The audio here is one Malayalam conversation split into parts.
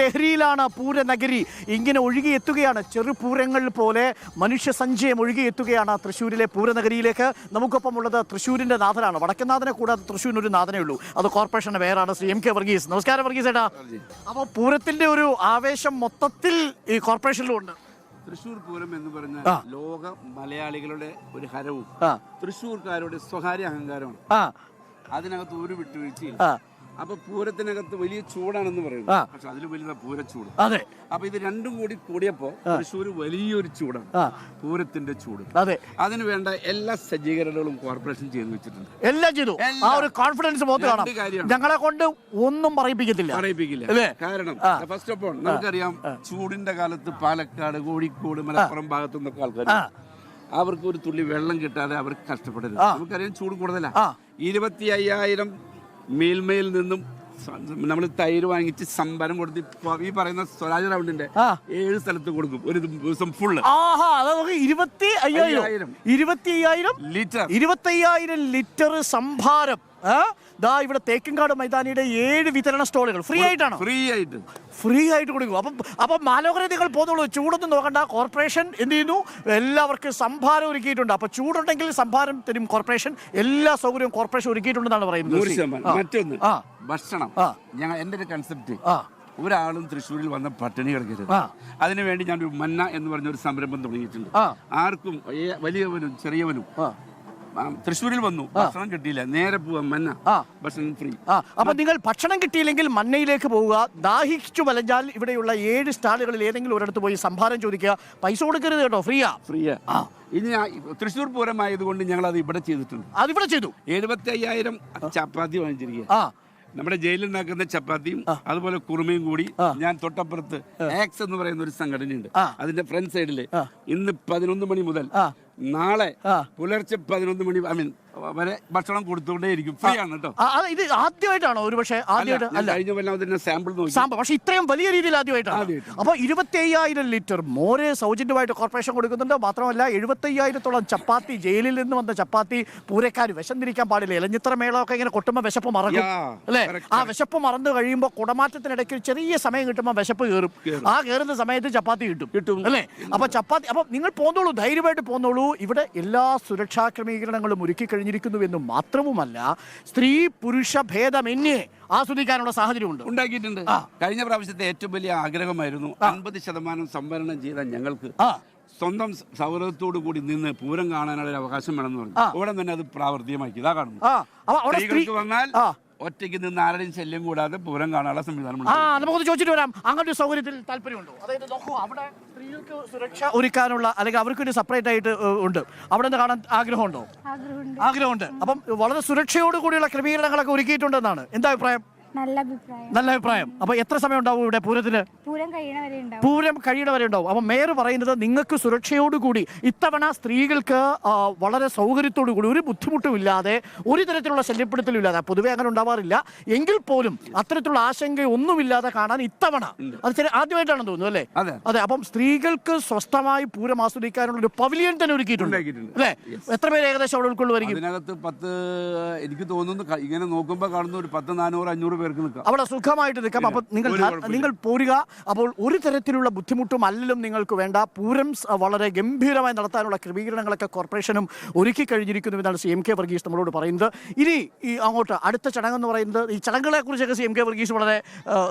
ലഹരിയിലാണ് പൂരനഗരി. ഇങ്ങനെ ഒഴുകിയെത്തുകയാണ് ചെറുപൂരങ്ങൾ പോലെ മനുഷ്യ സഞ്ചയം ഒഴുകിയെത്തുകയാണ് തൃശ്ശൂരിലെ പൂരനഗരിയിലേക്ക്. നമുക്കൊപ്പം ഉള്ളത് തൃശ്ശൂരിന്റെ നാഥനാണ്. വടക്കനാഥനെ കൂടാതെ തൃശ്ശൂരിന് ഒരു നാഥനേ ഉള്ളൂ. അത് കോർപ്പറേഷന്റെ പേരാണ് ശ്രീ എം കെ വർഗീസ്. നമസ്കാരം വർഗീസ് ഏട്ടാ അപ്പോൾ പൂരത്തിന്റെ ഒരു ആവേശം മൊത്തത്തിൽ ഈ കോർപ്പറേഷനിലും ഉണ്ട്. തൃശ്ശൂർ പൂരം എന്ന് പറഞ്ഞ ലോക മലയാളികളുടെ ഒരു ഹരവും. തൃശ്ശൂർക്കാരുടെ സ്വകാര്യ അഹങ്കാരമാണ്. അതിനകത്ത് ഒരു വിട്ടുവീഴ്ചയില്ല. അപ്പൊ പൂരത്തിനകത്ത് വലിയ ചൂടാണെന്ന് പറയുന്നു. ആ. പക്ഷെ അതിൽ വലിയ പൂരച്ചൂട്. അതെ. അപ്പൊ ഇത് രണ്ടും കൂടി കൂടിയപ്പോ തൃശ്ശൂർ വലിയൊരു ചൂടാണ്. പൂരത്തിന്റെ ചൂട്. അതെ. അതിന് വേണ്ട എല്ലാ സജ്ജീകരണങ്ങളും കോർപ്പറേഷൻ ചെയ്തു വെച്ചിട്ടുണ്ട്. എല്ലാം ചെയ്തു. ആ ഒരു കോൺഫിഡൻസ്. ഞങ്ങളെ കൊണ്ട് ഒന്നും പറയിപ്പിക്കത്തില്ല. പറയിപ്പിക്കില്ല? കാരണം ഫസ്റ്റ് ഓഫ് ഓൾ നമുക്കറിയാം ചൂടിന്റെ കാലത്ത് പാലക്കാട് കോഴിക്കോട് മലപ്പുറം ഭാഗത്തു നിന്നൊക്കെ ആൾക്കാർ അവർക്ക് ഒരു തുള്ളി വെള്ളം കിട്ടാതെ അവർക്ക് കഷ്ടപ്പെടരുത്. നമുക്കറിയാം ചൂട് കൂടുതലാ. ആ. ഇരുപത്തി അയ്യായിരം മേൽമയിൽ നിന്നും നമ്മൾ തൈര് വാങ്ങിച്ച് സംഭരം കൊടുത്ത് ഈ പറയുന്ന സ്വരാജ് റൗണ്ടിന്റെ ഏഴ് സ്ഥലത്ത് കൊടുക്കും. ഒരു ദിവസം ഫുള്ള് ഇരുപത്തി അയ്യായിരം. ഇരുപത്തി അയ്യായിരം. ലിറ്റർ. ഇരുപത്തി അയ്യായിരം ലിറ്റർ സംഭാരം? ദാ ഇവിടെ തേക്കിൻകാട് മൈതാനിയുടെ ഏഴ് വിതരണ സ്റ്റോളുകൾ. ഫ്രീ ആയിട്ടാണ്? ഫ്രീ ആയിട്ട്. ഫ്രീ ആയിട്ട് കൊടുക്കും. അപ്പം അപ്പം മാലോകരെ നിങ്ങൾ പോകുന്നുള്ളൂ ചൂടൊന്നും നോക്കണ്ട. കോർപ്പറേഷൻ എന്ത് ചെയ്യുന്നു? എല്ലാവർക്കും സംഭാരം ഒരുക്കിയിട്ടുണ്ട്. അപ്പൊ ചൂടുണ്ടെങ്കിൽ സംഭാരം തരും കോർപ്പറേഷൻ. എല്ലാ സൗകര്യവും കോർപ്പറേഷൻ ഒരുക്കിയിട്ടുണ്ടെന്നാണ് പറയുന്നത്. മറ്റൊന്ന്. ഭക്ഷണം. ഞങ്ങൾ എന്റെ ഒരു കൺസെപ്റ്റ് ഒരാളും തൃശ്ശൂരിൽ വന്ന പട്ടിണി കിടക്കരുത്. അതിനുവേണ്ടി ഞാൻ ഒരു മന്ന എന്ന് പറഞ്ഞ ഒരു സംരംഭം തുടങ്ങിയിട്ടുണ്ട്. ആർക്കും വലിയവനും ചെറിയവനും തൃശ്ശൂരിൽ വന്നു. ഭക്ഷണം കിട്ടിയില്ല. നേരെ പോവാം മന്ന. ഭക്ഷണം ഫ്രീ ആ അപ്പൊ നിങ്ങൾ ഭക്ഷണം കിട്ടിയില്ലെങ്കിൽ മന്നയിലേക്ക് പോവുക. ദാഹിച്ചു വലഞ്ഞാൽ ഇവിടെയുള്ള ഏഴ് സ്റ്റാളുകളിൽ ഏതെങ്കിലും ഒരിടത്ത് പോയി സംഭാരം ചോദിക്കുക. പൈസ കൊടുക്കരുത് കേട്ടോ. ഫ്രീയാ ഫ്രീയാ ആ. ഇനി തൃശ്ശൂർ പൂരമായതുകൊണ്ട് ഞങ്ങൾ അത് ഇവിടെ ചെയ്തിട്ടുണ്ട്. അതിവിടെ ചെയ്തു. എഴുപത്തി അയ്യായിരം ചപ്പാത്തി വാങ്ങിച്ചിരിക്കുക ആ. നമ്മുടെ ജയിലിൽ ഉണ്ടാക്കുന്ന ചപ്പാത്തിയും അതുപോലെ കുറുമയും കൂടി ഞാൻ തൊട്ടപ്പുറത്ത് ആക്സ് എന്ന് പറയുന്ന ഒരു സംഘടനയുണ്ട്. അതിന്റെ ഫ്രണ്ട് സൈഡിൽ ഇന്ന് പതിനൊന്ന് മണി മുതൽ. നാളെ. പുലർച്ചെ പതിനൊന്ന് മണി ഐ മീൻ വരെ ഭക്ഷണം കൊടുത്തുകൊണ്ടേയിരിക്കും. ഫ്രീ ആണ് കേട്ടോ. ആ, അത് ഇത് ആദ്യമായിട്ടാണോ ഒരു പക്ഷേ ആദ്യമായിട്ട്? ഞാൻ അല്ല. കഴിഞ്ഞ കൊല്ലം അതിന്റെ സാമ്പിൾ നോക്കി. പക്ഷെ ഇത്രയും വലിയ രീതിയിൽ ആദ്യമായിട്ടാണ്. ആദ്യമായിട്ടാണ്. അപ്പൊ ഇരുപത്തി അയ്യായിരം ലിറ്റർ മോര് സൗജന്യമായിട്ട് കോർപ്പറേഷൻ കൊടുക്കുന്നുണ്ട്. മാത്രമല്ല എഴുപത്തി അയ്യായിരത്തോളം ചപ്പാത്തി ജയിലിൽ നിന്ന് വന്ന ചപ്പാത്തി പൂരക്കാർ വിശന്നിരിക്കാൻ പാടില്ല. ഇലഞ്ഞിത്ര മേളമൊക്കെ ഇങ്ങനെ കൊട്ടുമ്പോൾ വിശപ്പ് മറക്കും അല്ലെ അല്ലേ? correct, ആ വിശപ്പ് മറന്നു കഴിയുമ്പോൾ കുടമാറ്റത്തിനിടയ്ക്ക് ഒരു ചെറിയ സമയം കിട്ടുമ്പോൾ വിശപ്പ് കയറും. ആ കയറുന്ന സമയത്ത് ചപ്പാത്തി കിട്ടും കിട്ടും. അല്ലേ? അപ്പൊ ചപ്പാത്തി അപ്പൊ നിങ്ങൾ പോന്നോളൂ ധൈര്യമായിട്ട് പോന്നോളൂ. ഇവിടെ എല്ലാ സുരക്ഷാ ക്രമീകരണങ്ങളും ഒരുക്കി കഴിഞ്ഞിരിക്കുന്നു എന്ന് മാത്രവുമല്ല സ്ത്രീ പുരുഷ ഭേദമെന്നേ ആസ്വദിക്കാനുള്ള സാഹചര്യമുണ്ട്. ഉണ്ടാക്കിയിട്ടുണ്ട്. കഴിഞ്ഞ പ്രാവശ്യത്തെ ഏറ്റവും വലിയ ആഗ്രഹമായിരുന്നു അൻപത് ശതമാനം സംവരണം ചെയ്ത ഞങ്ങൾക്ക് സ്വന്തം സൗഹൃദത്തോടു കൂടി നിന്ന് പൂരം കാണാനുള്ള ഒരു അവകാശം വേണമെന്ന് പറഞ്ഞു. അവിടെ ഉടൻ തന്നെ അത് പ്രാവർത്തികമാക്കി. ഇതാ കാണുന്നു. വന്നാൽ ഒറ്റയ്ക്ക് നിന്ന് ആരുടെയും ശല്യം കൂടാതെ പൂരം കാണാനുള്ള സംവിധാനം ആ നമുക്കൊന്ന് ചോദിച്ചിട്ട് വരാം. അങ്ങനെ ഒരു സൗകര്യത്തിൽ താല്പര്യമുണ്ടോ? അതായത് നോക്കൂ അവിടെ സ്ത്രീകൾക്ക് സുരക്ഷ ഒരുക്കാനുള്ള അല്ലെങ്കിൽ അവർക്ക് ഒരു സെപ്പറേറ്റ് ആയിട്ട് ഉണ്ട്. അവിടെ നിന്ന് കാണാൻ ആഗ്രഹമുണ്ടോ? ആഗ്രഹമുണ്ട്. ആഗ്രഹമുണ്ട്. അപ്പം വളരെ സുരക്ഷയോട് കൂടിയുള്ള ക്രമീകരണങ്ങളൊക്കെ ഒരുക്കിയിട്ടുണ്ടെന്നാണ്. എന്താ അഭിപ്രായം? നല്ല അഭിപ്രായം. നല്ല അഭിപ്രായം. അപ്പൊ എത്ര സമയം ഉണ്ടാവും ഇവിടെ പൂരത്തിന്? പൂരം കഴിയണ വരെ ഉണ്ടാവും. പൂരം കഴിയണ വരെ ഉണ്ടാവും. അപ്പം മേയർ പറയുന്നത് നിങ്ങൾക്ക് സുരക്ഷയോടുകൂടി ഇത്തവണ സ്ത്രീകൾക്ക് ആ, വളരെ സൗകര്യത്തോടു കൂടി ഒരു ബുദ്ധിമുട്ടും ഇല്ലാതെ ഒരു തരത്തിലുള്ള ശല്യപ്പെടുത്തലും ഇല്ലാതെ പൊതുവെ അങ്ങനെ ഉണ്ടാവാറില്ല. എങ്കിൽ പോലും അത്തരത്തിലുള്ള ആശങ്ക ഒന്നുമില്ലാതെ കാണാൻ ഇത്തവണ അത് ചില ആദ്യമായിട്ടാണെന്ന് തോന്നുന്നു അല്ലേ? അതെ. അതെ അപ്പം സ്ത്രീകൾക്ക് സ്വസ്ഥമായി പൂരം ആസ്വദിക്കാനുള്ള ഒരു പവലിയൻ തന്നെ ഒരുക്കിയിട്ടുണ്ട്. ഉണ്ടാക്കിയിട്ടുണ്ട്. അല്ലേ? എത്ര പേര് ഏകദേശം അവിടെ ഉൾക്കൊള്ളുമായിരിക്കും അതിനകത്ത് പത്ത് എനിക്ക് തോന്നുന്നു ക- ഇങ്ങനെ നോക്കുമ്പോൾ കാണുന്ന ഒരു പത്ത് നാനൂറ് അഞ്ഞൂറ് പേർക്ക് നിൽക്കാം. അവിടെ സുഖമായിട്ട് നിൽക്കാം. അപ്പോൾ നിങ്ങൾ നിങ്ങൾ പോരുക. അപ്പോൾ ഒരു തരത്തിലുള്ള ബുദ്ധിമുട്ടും അല്ലലും നിങ്ങൾക്ക് വേണ്ട. പൂരം വളരെ ഗംഭീരമായി നടത്താനുള്ള ക്രമീകരണങ്ങളൊക്കെ കോർപ്പറേഷനും ഒരുക്കി കഴിഞ്ഞിരിക്കുന്നു എന്നാണ് സി എം കെ വർഗീസ് നമ്മളോട് പറയുന്നത്. ഇനി ഈ അങ്ങോട്ട് അടുത്ത ചടങ്ങ് എന്ന് പറയുന്നത് ഈ ചടങ്ങുകളെ കുറിച്ചൊക്കെ സി എം കെ വർഗീസ് വളരെ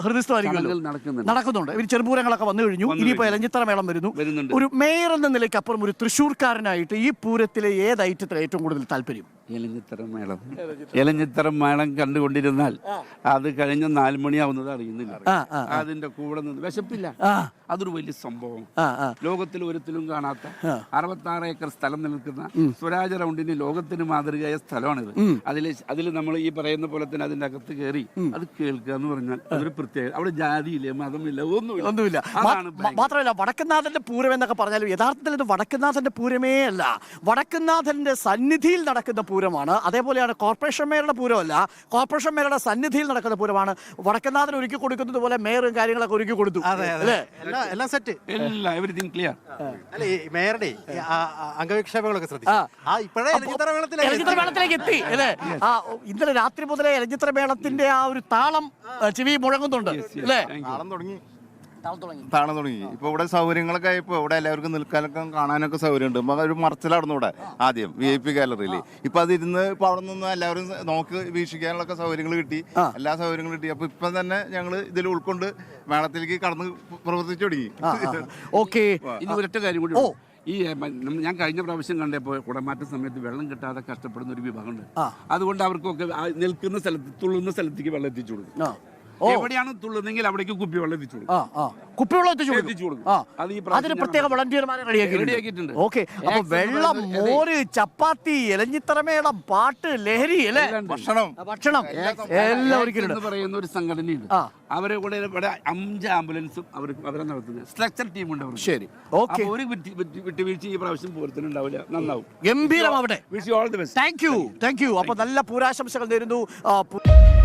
ഹൃദയസ്ഥമായിരിക്കും നടക്കുന്നുണ്ട്. ഇവർ ചെറുപൂരങ്ങളൊക്കെ വന്നു കഴിഞ്ഞു. ഇനിയിപ്പോൾ കഴിഞ്ഞു. മേളം വരുന്നു. ഒരു മേയർ എന്ന നിലയ്ക്ക് അപ്പുറം ഒരു തൃശ്ശൂർക്കാരനായിട്ട് ഈ പൂരത്തിലെ ഏത് ഐറ്റത്തിൽ ഏറ്റവും കൂടുതൽ താല്പര്യം? എലഞ്ഞിത്തരം മേളം. എലഞ്ഞിത്തരം. മേളം കണ്ടുകൊണ്ടിരുന്നാൽ അത് കഴിഞ്ഞ നാല് മണിയാവുന്നത് അറിയുന്നില്ല. അതിന്റെ കൂടെ നിന്ന് വിശപ്പില്ല. അതൊരു വലിയ സംഭവം. ലോകത്തിൽ ഒരിക്കലും കാണാത്ത അറുപത്താറ് ഏക്കർ സ്ഥലം നിൽക്കുന്ന സ്വരാജ് റൗണ്ടിന് ലോകത്തിന് മാതൃകയായ സ്ഥലമാണിത്. അതിൽ അതിൽ നമ്മൾ ഈ പറയുന്ന പോലെ തന്നെ അതിന്റെ അകത്ത് കയറി അത് കേൾക്കുക എന്ന് പറഞ്ഞാൽ അതൊരു പ്രത്യേകത. അവിടെ ജാതിയില്ല? മതമില്ല ഒന്നുമില്ല. ഒന്നുമില്ല. മാത്രമല്ല വടക്കുന്നാഥന്റെ പൂരം എന്നൊക്കെ പറഞ്ഞാലും യഥാർത്ഥത്തിൽ ഇത് വടക്കുന്നാഥന്റെ പൂരമേ അല്ല. വടക്കുന്നാഥന്റെ സന്നിധിയിൽ നടക്കുന്ന പൂരമാണ്. അതേപോലെയാണ് കോർപ്പറേഷൻ മേയറുടെ പൂരമല്ല കോർപ്പറേഷൻ മേയറുടെ സന്നിധിയിൽ നടക്കുന്ന പൂരമാണ്. വടക്കനാഥൻ ഒരുക്കി കൊടുക്കുന്നത് പോലെ മേയറും കാര്യങ്ങളൊക്കെ ഒരുക്കി കൊടുത്തു. അല്ലേ? എല്ലാം സെറ്റ് ക്ലിയർ അല്ല മേയറുടെ ആ- ആ അംഗവിക്ഷേപങ്ങളൊക്കെ ശ്രദ്ധിച്ചു. ആ. ആ ഇപ്പോഴേ മേളത്തിലേക്ക് എത്തി. അല്ലേ? ആ ഇന്നലെ രാത്രി മുതലേ എലഞ്ഞിത്തറ മേളത്തിന്റെ ആ ഒരു താളം ചെവി മുഴങ്ങുന്നുണ്ട് അല്ലേ? താളം തുടങ്ങി. താണു തുടങ്ങി. ഇപ്പൊ ഇവിടെ സൗകര്യങ്ങളൊക്കെ ആയപ്പോ ഇവിടെ എല്ലാവർക്കും നിൽക്കാനൊക്കെ കാണാനൊക്കെ സൗകര്യമുണ്ട്. ഉണ്ട് ഒരു മറച്ചിലായിരുന്നു ഇവിടെ ആദ്യം വി ഐ പി ഗാലറിയിൽ ഇപ്പൊ അത് ഇരുന്ന് ഇപ്പൊ അവിടെ നിന്ന് എല്ലാവരും നോക്ക് വീക്ഷിക്കാനുള്ള സൗകര്യങ്ങൾ കിട്ടി. എല്ലാ സൗകര്യങ്ങളും കിട്ടി. അപ്പൊ ഇപ്പൊ തന്നെ ഞങ്ങൾ ഇതിൽ ഉൾക്കൊണ്ട് മേളത്തിലേക്ക് കടന്ന് പ്രവർത്തിച്ചു തുടങ്ങി. ഓക്കെ. ഇനി ഒരൊറ്റ കാര്യം കൂടി. ഈ ഞാൻ കഴിഞ്ഞ പ്രാവശ്യം കണ്ടപ്പോൾ കുടമാറ്റ സമയത്ത് വെള്ളം കിട്ടാതെ കഷ്ടപ്പെടുന്ന ഒരു വിഭാഗമുണ്ട്. അതുകൊണ്ട് അവർക്കൊക്കെ നിൽക്കുന്ന സ്ഥലത്ത് തുള്ളുന്ന സ്ഥലത്തേക്ക് വെള്ളം എത്തിച്ചു കൊടുക്കും. എവിടെയാണ് തുള്ളുന്നെങ്കിൽ അവിടേക്ക് കുപ്പിവെള്ളം എത്തിച്ചു കൊടുക്കും. ആ ആ. കുപ്പിവെള്ളം എത്തിച്ചു എത്തിച്ചു കൊടുക്കും. കൊടുക്കും. ആ. അത് ഈ പ്രാവശ്യം അതിന് പ്രത്യേക വളണ്ടിയർമാരെ റെഡിയാക്കിയിട്ടുണ്ട്. റെഡിയാക്കിയിട്ടുണ്ട്. ഓക്കെ. അപ്പൊ വെള്ളം അതെ. മോര് ചപ്പാത്തി ഇലഞ്ഞിത്തറമേളം പാട്ട് ലഹരി അല്ലേ? എല്ലാം ഉണ്ട്. ഭക്ഷണം. ഭക്ഷണം. എല്ലാം എന്ന് പറയുന്ന ഒരു സംഘടനയുണ്ട്. ആ. അവരെ കൂടെ ഇവിടെ അഞ്ച് ആംബുലൻസും അവർ അവരെ നടത്തുന്നത്. സ്ട്രക്ചർ ടീമുണ്ട് അവർക്ക്. ശരി. ഓക്കെ. അപ്പൊ ഒരു വിട്ട് വിട്ട് വിട്ടുവീഴ്ച ഈ പ്രാവശ്യം പൂരത്തിനുണ്ടാവില്ല നന്നാവും. ഗംഭീരമാവട്ടെ. Wish you all the best thank you thank you അപ്പൊ നല്ല പൂരാശംസകൾ നേരുന്നു. ആ, പു-